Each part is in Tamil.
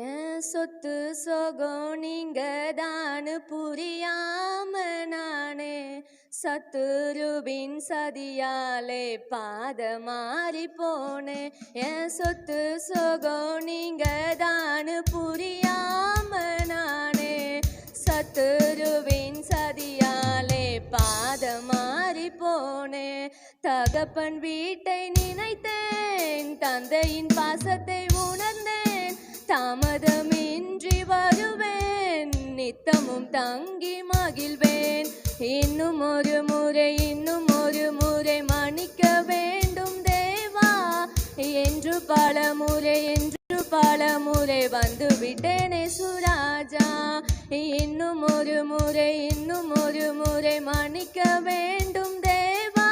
என் சொத்து சொகம் நீங்க தானு புரியாம நானே சத்துருவின் சதியாலே பாத மாறி போனேன் என் சொத்து சொகம் நீங்க தானு புரியாம நானே சத்துருவின் சதியாலே பாத மாறி போனேன் தகப்பன் வீட்டை நினைத்தேன் தந்தையின் பாசத்தை ஊ நித்தமும் தங்கி மகிழ்வேன். இன்னும் ஒரு முறை இன்னும் ஒரு முறை மன்னிக்க வேண்டும் தேவா. என்று பல முறை என்று பல முறை வந்து விட்டேனே சுராஜா. இன்னும் ஒரு முறை இன்னும் ஒரு முறை மன்னிக்க வேண்டும் தேவா.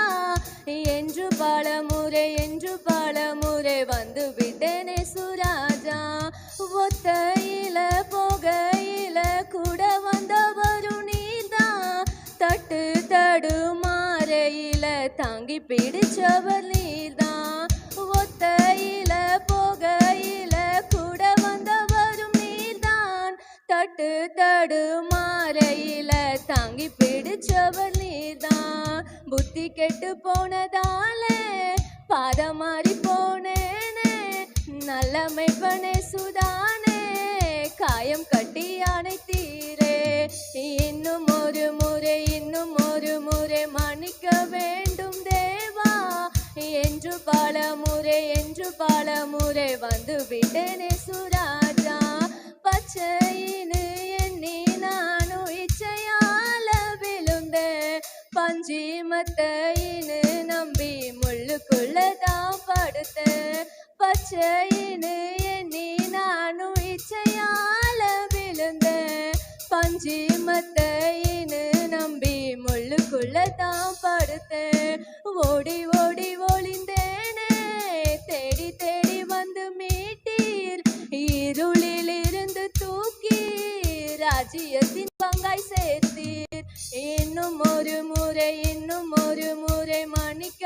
என்று பல முறை என்று பல முறை வந்து விட்டேனே தாங்கி பிடிச்சவர் நீர்தான் ஒத்தையில போகையில கூட வந்தவரும் நீர்தான் தட்டு தடு மாலையில தாங்கி பிடிச்சவர் நீர்தான் புத்தி கெட்டு போனதாலே பாதம் மாறி போனேனே. நல்ல மெய்ப்பனே சுதா என்று பல முறை என்று பல முறை வந்து விட்டேனே சுராஜா. பச்சையினு எண்ணி நானு இச்சையால விழுந்த பஞ்சி மத்தையினு நம்பி முள்ளுக்குள்ளதான் படுத்த பச்சையினு எண்ணி நானு இச்சையால விழுந்த பஞ்சி மத்தையினு நம்பி முள்ளுக்குள்ளதான் படுத்த ஓடி ஓ ராஜ்யத்தின் பங்காய் சேர்த்தீர். இன்னும் ஒரு முறை இன்னும் ஒரு முறை மன்னிக்க